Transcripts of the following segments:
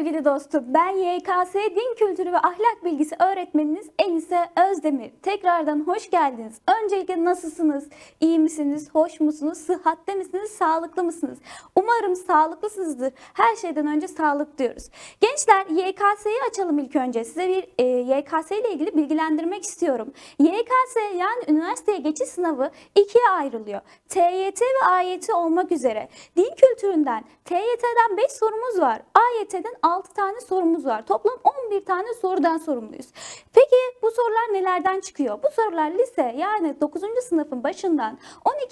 sevgili dostum. Ben YKS Din Kültürü ve Ahlak Bilgisi öğretmeniniz Enise Özdemir. Tekrardan hoş geldiniz. Öncelikle nasılsınız? İyi misiniz? Hoş musunuz? Sıhhatte misiniz? Sağlıklı mısınız? Umarım sağlıklısınızdır. Her şeyden önce sağlık diyoruz. Gençler YKS'yi açalım ilk önce. Size bir e, YKS ile ilgili bilgilendirmek istiyorum. YKS yani üniversiteye geçiş sınavı ikiye ayrılıyor. TYT ve AYT olmak üzere. Din kültüründen TYT'den 5 sorumuz var. AYT'den 6 tane sorumuz var. Toplam 11 tane sorudan sorumluyuz. Peki bu sorular nelerden çıkıyor? Bu sorular lise yani 9. sınıfın başından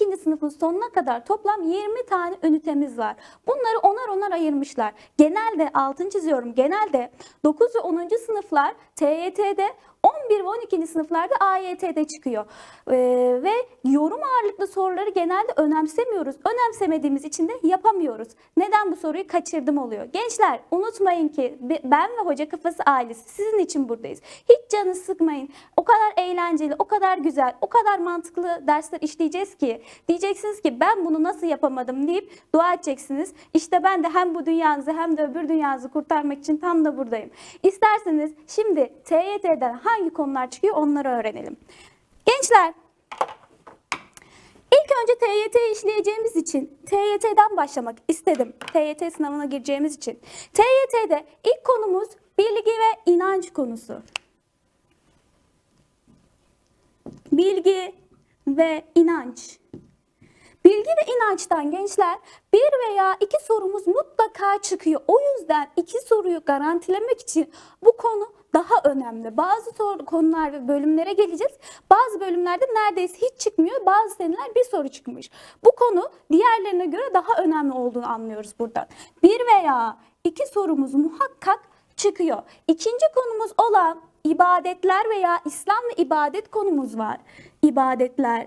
12. sınıfın sonuna kadar toplam 20 tane ünitemiz var. Bunları onar onar ayırmışlar. Genelde altın çiziyorum. Genelde 9 ve 10. sınıflar TYT'de 11 ve 12. sınıflarda AYT'de çıkıyor. Ee, ve yorum ağırlıklı soruları genelde önemsemiyoruz. Önemsemediğimiz için de yapamıyoruz. Neden bu soruyu kaçırdım oluyor? Gençler unutmayın ki be- ben ve Hoca Kafası ailesi sizin için buradayız. Hiç canı sıkmayın. O kadar eğlenceli, o kadar güzel, o kadar mantıklı dersler işleyeceğiz ki diyeceksiniz ki ben bunu nasıl yapamadım deyip dua edeceksiniz. İşte ben de hem bu dünyanızı hem de öbür dünyanızı kurtarmak için tam da buradayım. İsterseniz şimdi TYT'den hangi konular çıkıyor onları öğrenelim. Gençler İlk önce TYT'yi işleyeceğimiz için TYT'den başlamak istedim. TYT sınavına gireceğimiz için. TYT'de ilk konumuz bilgi ve inanç konusu. Bilgi ve inanç. Bilgi ve inançtan gençler bir veya iki sorumuz mutlaka çıkıyor. O yüzden iki soruyu garantilemek için bu konu daha önemli. Bazı konular ve bölümlere geleceğiz. Bazı bölümlerde neredeyse hiç çıkmıyor. Bazı seneler bir soru çıkmış. Bu konu diğerlerine göre daha önemli olduğunu anlıyoruz buradan. Bir veya iki sorumuz muhakkak çıkıyor. İkinci konumuz olan ibadetler veya İslam ve ibadet konumuz var. İbadetler,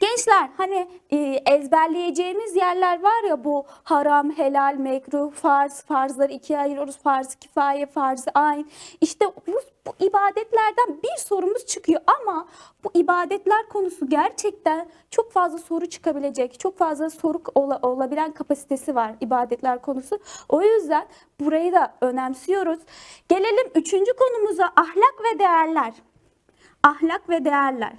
Gençler hani e, ezberleyeceğimiz yerler var ya bu haram, helal, mekruh, farz, farzları ikiye ayırıyoruz. Farz-ı kifaye, farz-ı ayn. İşte bu, bu ibadetlerden bir sorumuz çıkıyor ama bu ibadetler konusu gerçekten çok fazla soru çıkabilecek, çok fazla soru ola- olabilen kapasitesi var ibadetler konusu. O yüzden burayı da önemsiyoruz. Gelelim üçüncü konumuza ahlak ve değerler. Ahlak ve değerler.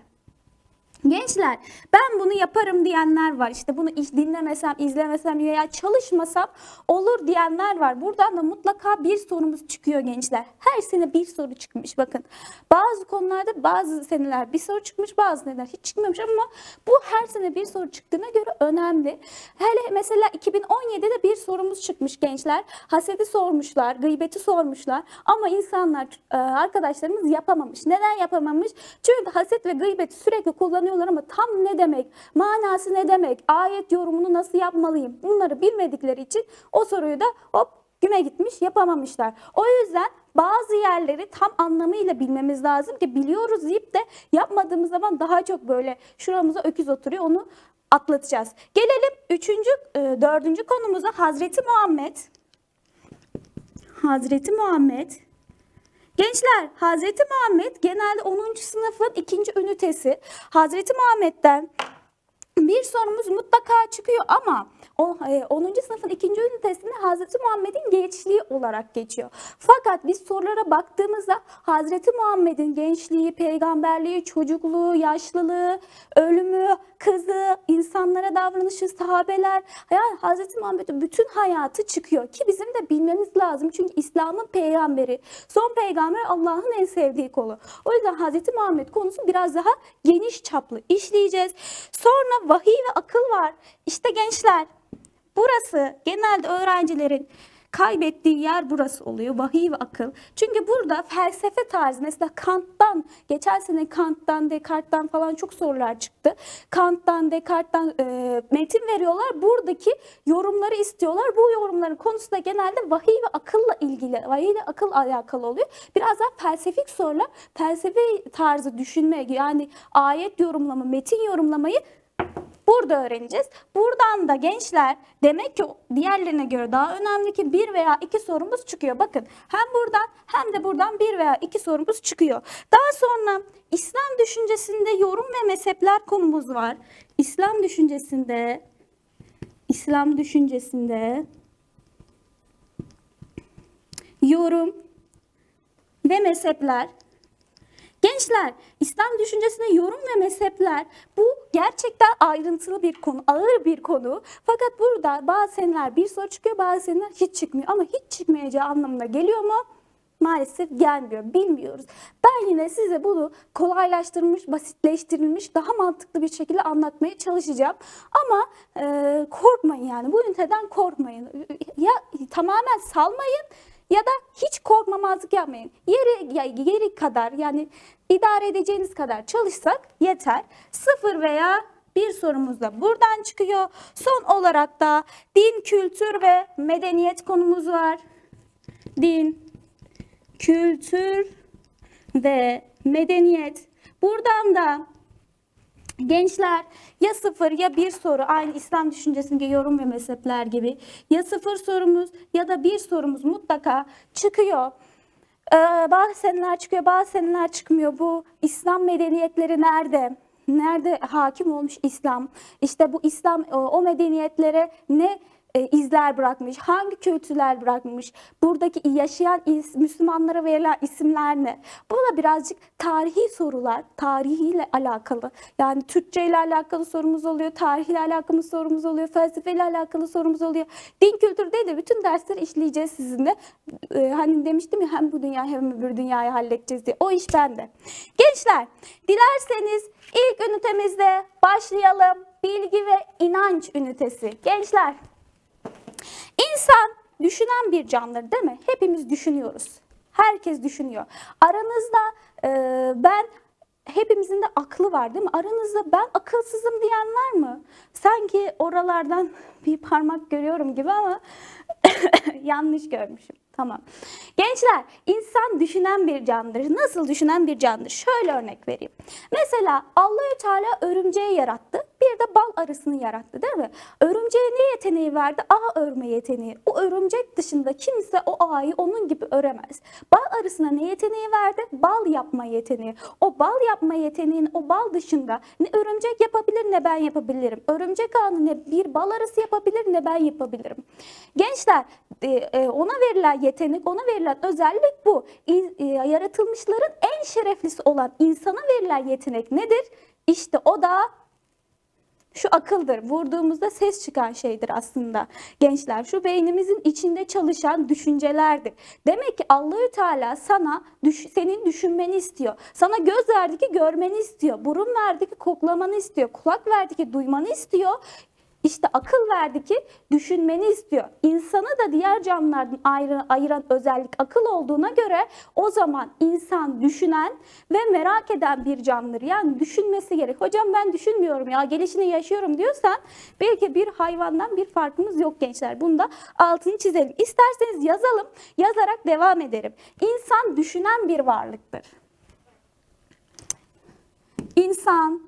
Gençler ben bunu yaparım diyenler var. İşte bunu dinlemesem, izlemesem veya çalışmasam olur diyenler var. Buradan da mutlaka bir sorumuz çıkıyor gençler. Her sene bir soru çıkmış bakın. Bazı konularda bazı seneler bir soru çıkmış, bazı seneler hiç çıkmamış ama bu her sene bir soru çıktığına göre önemli. Hele mesela 2017'de bir sorumuz çıkmış gençler. Hasedi sormuşlar, gıybeti sormuşlar ama insanlar arkadaşlarımız yapamamış. Neden yapamamış? Çünkü haset ve gıybeti sürekli kullanıyorlar ama tam ne demek, manası ne demek, ayet yorumunu nasıl yapmalıyım bunları bilmedikleri için o soruyu da hop güme gitmiş yapamamışlar. O yüzden bazı yerleri tam anlamıyla bilmemiz lazım ki biliyoruz deyip de yapmadığımız zaman daha çok böyle şuramıza öküz oturuyor onu atlatacağız. Gelelim üçüncü, e, dördüncü konumuza Hazreti Muhammed. Hazreti Muhammed. Gençler Hazreti Muhammed genelde 10. sınıfın ikinci ünitesi. Hazreti Muhammed'den bir sorumuz mutlaka çıkıyor ama 10. sınıfın ikinci ünitesinde Hazreti Muhammed'in gençliği olarak geçiyor. Fakat biz sorulara baktığımızda Hazreti Muhammed'in gençliği, peygamberliği, çocukluğu, yaşlılığı, ölümü, kızı, insanlara davranışı, sahabeler, yani Hazreti Muhammed'in bütün hayatı çıkıyor ki bizim de bilmemiz lazım. Çünkü İslam'ın peygamberi, son peygamber Allah'ın en sevdiği kolu. O yüzden Hazreti Muhammed konusu biraz daha geniş çaplı işleyeceğiz. Sonra vahiy ve akıl var. İşte gençler burası genelde öğrencilerin kaybettiği yer burası oluyor. Vahiy ve akıl. Çünkü burada felsefe tarzı mesela Kant'tan, geçen sene Kant'tan, Descartes'tan falan çok sorular çıktı. Kant'tan, Descartes'tan e, metin veriyorlar. Buradaki yorumları istiyorlar. Bu yorumların konusu da genelde vahiy ve akılla ilgili, vahiy ile akıl alakalı oluyor. Biraz daha felsefik sorular, felsefe tarzı düşünme yani ayet yorumlama, metin yorumlamayı Burada öğreneceğiz. Buradan da gençler demek ki diğerlerine göre daha önemli ki bir veya iki sorumuz çıkıyor. Bakın hem buradan hem de buradan bir veya iki sorumuz çıkıyor. Daha sonra İslam düşüncesinde yorum ve mezhepler konumuz var. İslam düşüncesinde İslam düşüncesinde yorum ve mezhepler. Gençler, İslam düşüncesine yorum ve mezhepler bu gerçekten ayrıntılı bir konu, ağır bir konu. Fakat burada bazı seneler bir soru çıkıyor, bazı seneler hiç çıkmıyor. Ama hiç çıkmayacağı anlamına geliyor mu? Maalesef gelmiyor, bilmiyoruz. Ben yine size bunu kolaylaştırılmış, basitleştirilmiş, daha mantıklı bir şekilde anlatmaya çalışacağım. Ama e, korkmayın yani, bu üniteden korkmayın. Ya tamamen salmayın ya da hiç korkmamazlık yapmayın. Yeri, yeri kadar yani idare edeceğiniz kadar çalışsak yeter. Sıfır veya bir sorumuz da buradan çıkıyor. Son olarak da din, kültür ve medeniyet konumuz var. Din, kültür ve medeniyet. Buradan da Gençler ya sıfır ya bir soru aynı İslam düşüncesindeki yorum ve mezhepler gibi ya sıfır sorumuz ya da bir sorumuz mutlaka çıkıyor. Ee, bazı seneler çıkıyor bazı seneler çıkmıyor. Bu İslam medeniyetleri nerede? Nerede hakim olmuş İslam? İşte bu İslam o, o medeniyetlere ne e, izler bırakmış, hangi kültürler bırakmış, buradaki yaşayan Müslümanlara verilen isimler ne? Bu da birazcık tarihi sorular, tarihiyle alakalı. Yani Türkçe ile alakalı sorumuz oluyor, tarihle alakalı sorumuz oluyor, felsefeyle alakalı sorumuz oluyor. Din kültürü değil de bütün dersleri işleyeceğiz sizinle. Ee, hani demiştim ya hem bu dünya hem öbür dünyayı halledeceğiz diye. O iş bende. Gençler, dilerseniz ilk ünitemizde başlayalım. Bilgi ve inanç ünitesi. Gençler, İnsan düşünen bir canlıdır değil mi? Hepimiz düşünüyoruz. Herkes düşünüyor. Aranızda e, ben hepimizin de aklı var değil mi? Aranızda ben akılsızım diyen var mı? Sanki oralardan bir parmak görüyorum gibi ama yanlış görmüşüm. Tamam. Gençler, insan düşünen bir canlıdır. Nasıl düşünen bir canlıdır? Şöyle örnek vereyim. Mesela Allahü Teala örümceği yarattı. Bir de bal arısını yarattı değil mi? Örümceğe ne yeteneği verdi? Ağ örme yeteneği. O örümcek dışında kimse o ağayı onun gibi öremez. Bal arısına ne yeteneği verdi? Bal yapma yeteneği. O bal yapma yeteneğinin o bal dışında ne örümcek yapabilir ne ben yapabilirim. Örümcek ağını ne bir bal arısı yapabilir ne ben yapabilirim. Gençler e, e, ona verilen yetenek, ona verilen özellik bu. E, Yaratılmışların en şereflisi olan insana verilen yetenek nedir? İşte o da şu akıldır. Vurduğumuzda ses çıkan şeydir aslında. Gençler şu beynimizin içinde çalışan düşüncelerdir. Demek ki Allahü Teala sana düş- senin düşünmeni istiyor. Sana göz verdi ki görmeni istiyor. Burun verdi ki koklamanı istiyor. Kulak verdi ki duymanı istiyor. İşte akıl verdi ki düşünmeni istiyor. İnsanı da diğer canlılardan ayrı, ayıran özellik akıl olduğuna göre o zaman insan düşünen ve merak eden bir canlıdır. Yani düşünmesi gerek. Hocam ben düşünmüyorum ya gelişini yaşıyorum diyorsan belki bir hayvandan bir farkımız yok gençler. Bunu da altını çizelim. İsterseniz yazalım. Yazarak devam ederim. İnsan düşünen bir varlıktır. İnsan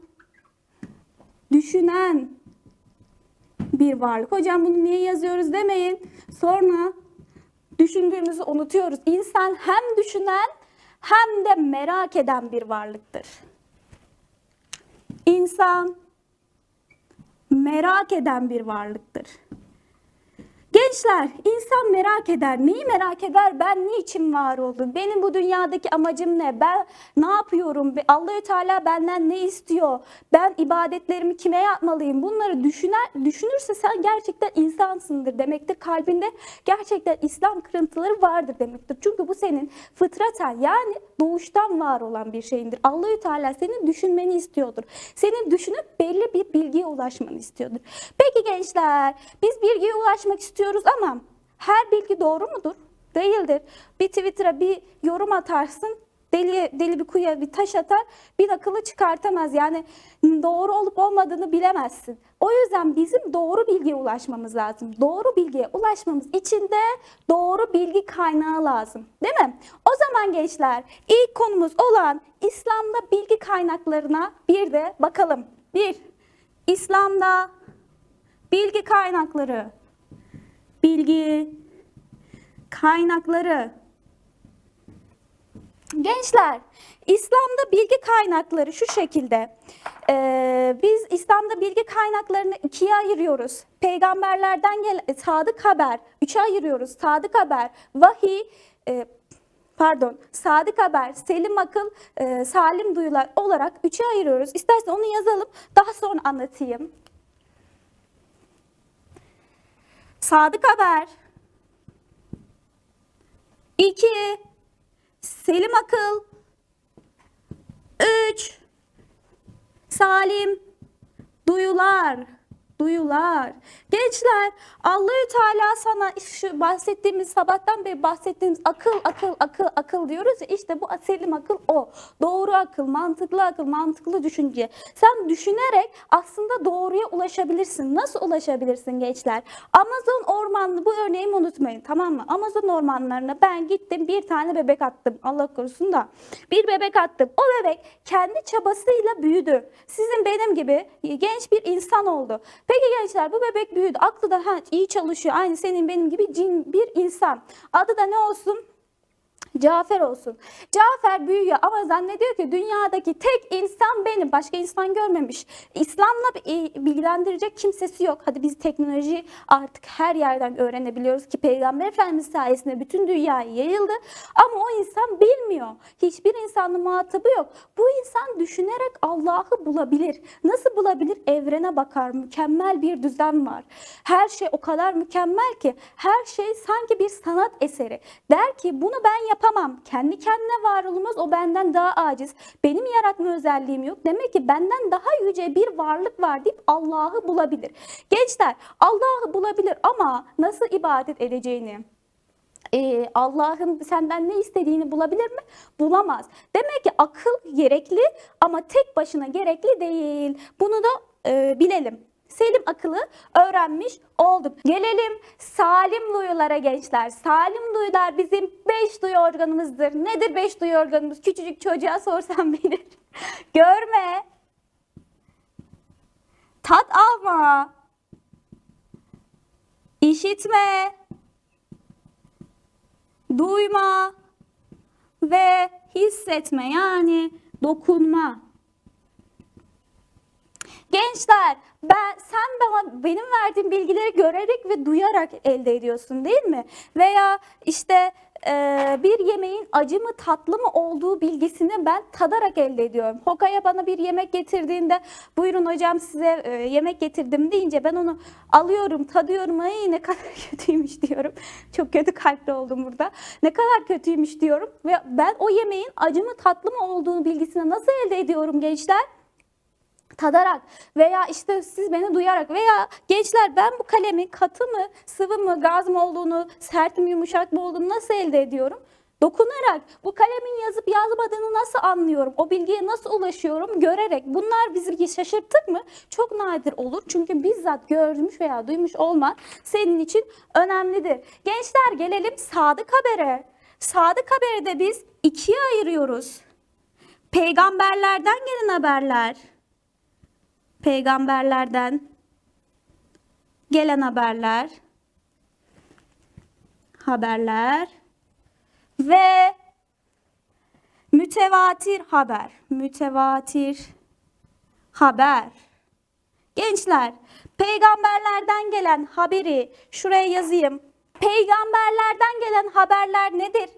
düşünen bir varlık. Hocam bunu niye yazıyoruz demeyin. Sonra düşündüğümüzü unutuyoruz. İnsan hem düşünen hem de merak eden bir varlıktır. İnsan merak eden bir varlıktır. Gençler, insan merak eder. Neyi merak eder? Ben niçin var oldum? Benim bu dünyadaki amacım ne? Ben ne yapıyorum? Allahü Teala benden ne istiyor? Ben ibadetlerimi kime yapmalıyım? Bunları düşüner, düşünürse sen gerçekten insansındır demektir. Kalbinde gerçekten İslam kırıntıları vardır demektir. Çünkü bu senin fıtraten yani doğuştan var olan bir şeyindir. Allahü Teala senin düşünmeni istiyordur. Senin düşünüp belli bir bilgiye ulaşmanı istiyordur. Peki gençler, biz bilgiye ulaşmak istiyoruz ama her bilgi doğru mudur? Değildir. Bir Twitter'a bir yorum atarsın, deli deli bir kuyuya bir taş atar, bir akıllı çıkartamaz. Yani doğru olup olmadığını bilemezsin. O yüzden bizim doğru bilgiye ulaşmamız lazım. Doğru bilgiye ulaşmamız için de doğru bilgi kaynağı lazım. Değil mi? O zaman gençler ilk konumuz olan İslam'da bilgi kaynaklarına bir de bakalım. Bir, İslam'da bilgi kaynakları. Bilgi kaynakları. Gençler, İslam'da bilgi kaynakları şu şekilde. Ee, biz İslam'da bilgi kaynaklarını ikiye ayırıyoruz. Peygamberlerden gelen sadık haber, üçe ayırıyoruz. Sadık haber, vahiy, e, pardon sadık haber, selim akıl, e, salim duyular olarak üçe ayırıyoruz. İstersen onu yazalım daha sonra anlatayım. Sadık haber. 2 Selim akıl. 3 Salim duyular. Duyular. Gençler Allahü Teala sana şu bahsettiğimiz sabahtan beri bahsettiğimiz akıl akıl akıl akıl diyoruz ya işte bu selim akıl o. Doğru akıl, mantıklı akıl, mantıklı düşünce. Sen düşünerek aslında doğruya ulaşabilirsin. Nasıl ulaşabilirsin gençler? Amazon ormanlı bu örneğimi unutmayın tamam mı? Amazon ormanlarına ben gittim bir tane bebek attım. Allah korusun da. Bir bebek attım. O bebek kendi çabasıyla büyüdü. Sizin benim gibi genç bir insan oldu. Peki gençler bu bebek büyüdü. Aklı da iyi çalışıyor. Aynı senin benim gibi cin bir insan. Adı da ne olsun? Cafer olsun. Cafer büyüyor ama zannediyor ki dünyadaki tek insan benim. Başka insan görmemiş. İslam'la bi- bilgilendirecek kimsesi yok. Hadi biz teknoloji artık her yerden öğrenebiliyoruz ki Peygamber Efendimiz sayesinde bütün dünyaya yayıldı. Ama o insan bilmiyor. Hiçbir insanla muhatabı yok. Bu insan düşünerek Allah'ı bulabilir. Nasıl bulabilir? Evrene bakar. Mükemmel bir düzen var. Her şey o kadar mükemmel ki her şey sanki bir sanat eseri. Der ki bunu ben yapamam. Kendi kendine var. O benden daha aciz. Benim yaratma özelliğim yok. Demek ki benden daha yüce bir varlık var deyip Allah'ı bulabilir. Gençler Allah'ı bulabilir ama nasıl ibadet edeceğini, ee, Allah'ın senden ne istediğini bulabilir mi? Bulamaz. Demek ki akıl gerekli ama tek başına gerekli değil. Bunu da e, bilelim. Selim akıllı öğrenmiş olduk. Gelelim salim duyulara gençler. Salim duyular bizim beş duyu organımızdır. Nedir beş duyu organımız? Küçücük çocuğa sorsam bilir. Görme. Tat alma. İşitme duyma ve hissetme yani dokunma. Gençler ben sen bana benim verdiğim bilgileri görerek ve duyarak elde ediyorsun değil mi? Veya işte e, bir yemeğin acı mı tatlı mı olduğu bilgisini ben tadarak elde ediyorum. Hokaya bana bir yemek getirdiğinde buyurun hocam size e, yemek getirdim deyince ben onu alıyorum tadıyorum ay ne kadar kötüymüş diyorum. Çok kötü kalpli oldum burada. Ne kadar kötüymüş diyorum ve ben o yemeğin acı mı tatlı mı olduğunu bilgisini nasıl elde ediyorum gençler? Tadarak veya işte siz beni duyarak veya gençler ben bu kalemin katı mı, sıvı mı, gaz mı olduğunu, sert mi, yumuşak mı olduğunu nasıl elde ediyorum? Dokunarak bu kalemin yazıp yazmadığını nasıl anlıyorum? O bilgiye nasıl ulaşıyorum? Görerek. Bunlar bizi şaşırtır mı? Çok nadir olur. Çünkü bizzat görmüş veya duymuş olman senin için önemlidir. Gençler gelelim sadık habere. Sadık haberi de biz ikiye ayırıyoruz. Peygamberlerden gelen haberler peygamberlerden gelen haberler haberler ve mütevatir haber mütevatir haber. Gençler peygamberlerden gelen haberi şuraya yazayım. Peygamberlerden gelen haberler nedir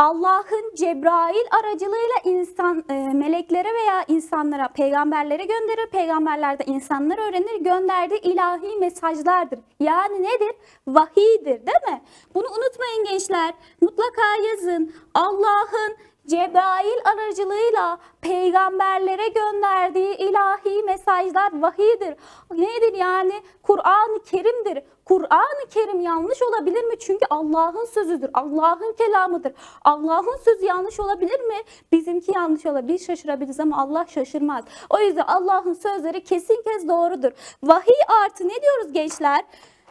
Allah'ın Cebrail aracılığıyla insan e, meleklere veya insanlara, peygamberlere gönderir. Peygamberler de insanlar öğrenir. Gönderdiği ilahi mesajlardır. Yani nedir? Vahiydir değil mi? Bunu unutmayın gençler. Mutlaka yazın. Allah'ın Cebrail aracılığıyla peygamberlere gönderdiği ilahi mesajlar vahidir. Nedir yani? Kur'an-ı Kerim'dir. Kur'an-ı Kerim yanlış olabilir mi? Çünkü Allah'ın sözüdür. Allah'ın kelamıdır. Allah'ın sözü yanlış olabilir mi? Bizimki yanlış olabilir. Şaşırabiliriz ama Allah şaşırmaz. O yüzden Allah'ın sözleri kesin kez doğrudur. Vahiy artı ne diyoruz gençler?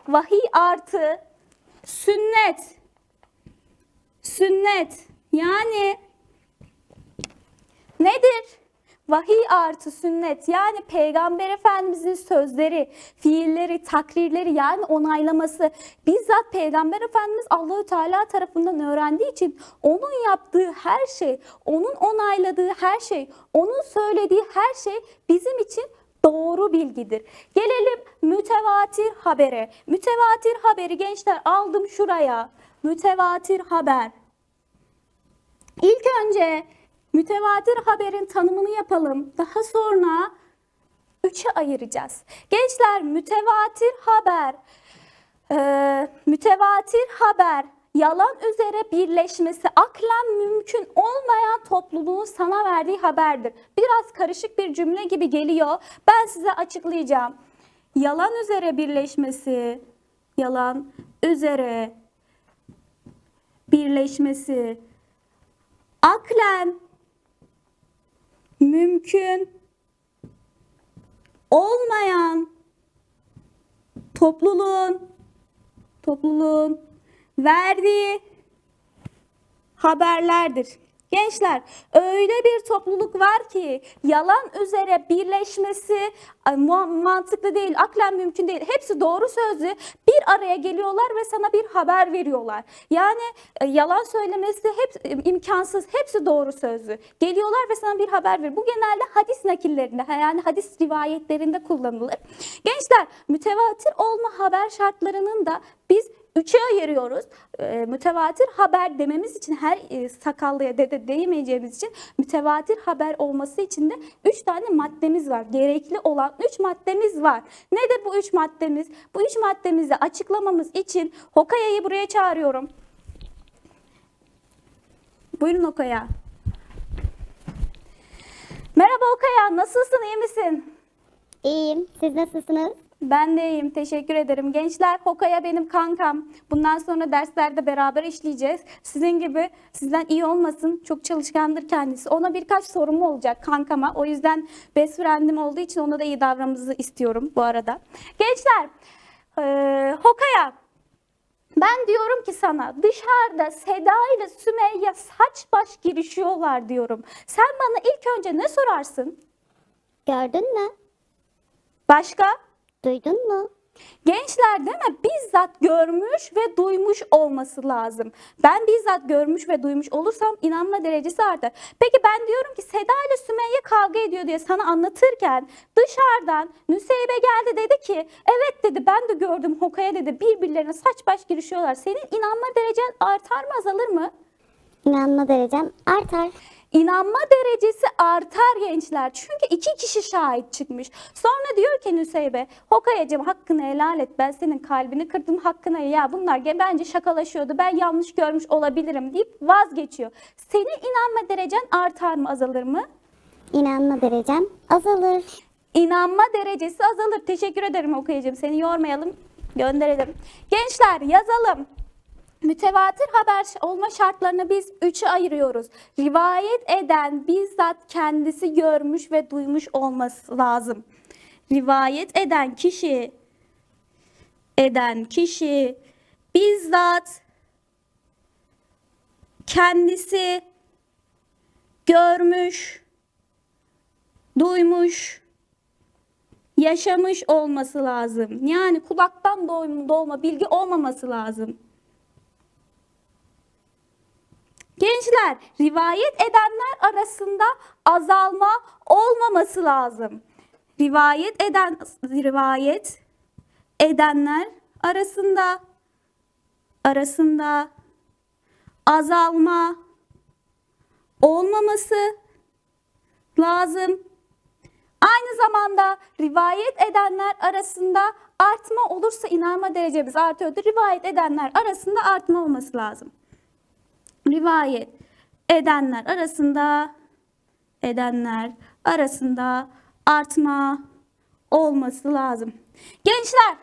Vahiy artı sünnet. Sünnet. Yani Nedir? Vahiy artı sünnet yani Peygamber Efendimizin sözleri, fiilleri, takrirleri yani onaylaması bizzat Peygamber Efendimiz Allahü Teala tarafından öğrendiği için onun yaptığı her şey, onun onayladığı her şey, onun söylediği her şey bizim için doğru bilgidir. Gelelim mütevatir habere. Mütevatir haberi gençler aldım şuraya. mütevatir haber. İlk önce mütevatir haberin tanımını yapalım. Daha sonra üçe ayıracağız. Gençler mütevatir haber, e, mütevatir haber yalan üzere birleşmesi aklen mümkün olmayan topluluğun sana verdiği haberdir. Biraz karışık bir cümle gibi geliyor. Ben size açıklayacağım. Yalan üzere birleşmesi, yalan üzere birleşmesi aklen mümkün olmayan topluluğun topluluğun verdiği haberlerdir. Gençler öyle bir topluluk var ki yalan üzere birleşmesi mantıklı değil, aklen mümkün değil. Hepsi doğru sözlü bir araya geliyorlar ve sana bir haber veriyorlar. Yani e, yalan söylemesi hep e, imkansız, hepsi doğru sözlü. Geliyorlar ve sana bir haber veriyor. Bu genelde hadis nakillerinde yani hadis rivayetlerinde kullanılır. Gençler mütevatir olma haber şartlarının da biz Üçe ayırıyoruz. E, mütevatir haber dememiz için her e, sakallıya dede değmeyeceğimiz için mütevatir haber olması için de üç tane maddemiz var. Gerekli olan üç maddemiz var. Nedir bu üç maddemiz? Bu üç maddemizi açıklamamız için Hokaya'yı buraya çağırıyorum. Buyurun Hokaya. Merhaba Hokaya, nasılsın, iyi misin? İyiyim. Siz nasılsınız? Ben de iyiyim. Teşekkür ederim. Gençler Hokaya benim kankam. Bundan sonra derslerde beraber işleyeceğiz. Sizin gibi sizden iyi olmasın. Çok çalışkandır kendisi. Ona birkaç sorum olacak kankama. O yüzden best friend'im olduğu için ona da iyi davranmanızı istiyorum bu arada. Gençler eee, Hokaya ben diyorum ki sana dışarıda Seda ile Sümeyye saç baş girişiyorlar diyorum. Sen bana ilk önce ne sorarsın? Gördün mü? Başka? Duydun mu? Gençler değil mi? Bizzat görmüş ve duymuş olması lazım. Ben bizzat görmüş ve duymuş olursam inanma derecesi artar. Peki ben diyorum ki Seda ile Sümeyye kavga ediyor diye sana anlatırken dışarıdan Nüseybe geldi dedi ki evet dedi ben de gördüm Hokaya dedi birbirlerine saç baş girişiyorlar. Senin inanma derecen artar mı azalır mı? İnanma derecem artar. İnanma derecesi artar gençler. Çünkü iki kişi şahit çıkmış. Sonra diyor ki Nüseybe, Hokayacığım hakkını helal et. Ben senin kalbini kırdım hakkına ya bunlar bence şakalaşıyordu. Ben yanlış görmüş olabilirim deyip vazgeçiyor. Senin inanma derecen artar mı azalır mı? İnanma derecem azalır. İnanma derecesi azalır. Teşekkür ederim okuyucum. Seni yormayalım. Gönderelim. Gençler yazalım. Mütevatir haber olma şartlarını biz üçe ayırıyoruz. Rivayet eden bizzat kendisi görmüş ve duymuş olması lazım. Rivayet eden kişi eden kişi bizzat kendisi görmüş, duymuş, yaşamış olması lazım. Yani kulaktan doğma bilgi olmaması lazım. Gençler, rivayet edenler arasında azalma olmaması lazım. Rivayet eden rivayet edenler arasında arasında azalma olmaması lazım. Aynı zamanda rivayet edenler arasında artma olursa inanma derecemiz artıyordu. Rivayet edenler arasında artma olması lazım. Rivayet edenler arasında edenler arasında artma olması lazım. Gençler,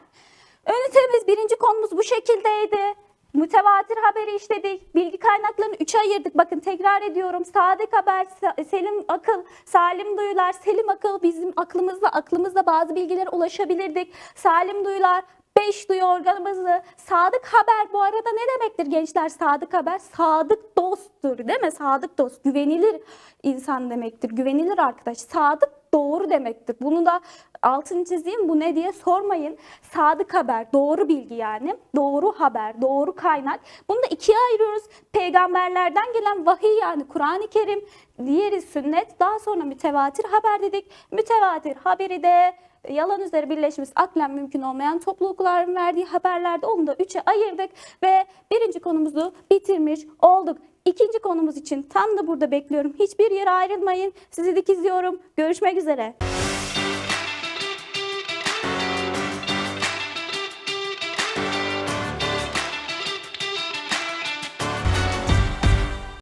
ünitemiz birinci konumuz bu şekildeydi. Mütevatir haberi işledik. Bilgi kaynaklarını üçe ayırdık. Bakın tekrar ediyorum. Sadık haber, Selim akıl, Salim duyular, Selim akıl bizim aklımızla aklımızla bazı bilgilere ulaşabilirdik. Salim duyular, Beş duyu organımızı. Sadık haber bu arada ne demektir gençler? Sadık haber sadık dosttur değil mi? Sadık dost, güvenilir insan demektir. Güvenilir arkadaş. Sadık doğru demektir. Bunu da altını çizeyim bu ne diye sormayın. Sadık haber, doğru bilgi yani. Doğru haber, doğru kaynak. Bunu da ikiye ayırıyoruz. Peygamberlerden gelen vahiy yani Kur'an-ı Kerim, diğeri sünnet, daha sonra mütevatir haber dedik. Mütevatir haberi de yalan üzere birleşmesi aklen mümkün olmayan toplulukların verdiği haberlerde onu da üçe ayırdık ve birinci konumuzu bitirmiş olduk. İkinci konumuz için tam da burada bekliyorum. Hiçbir yere ayrılmayın. Sizi dikizliyorum. Görüşmek üzere.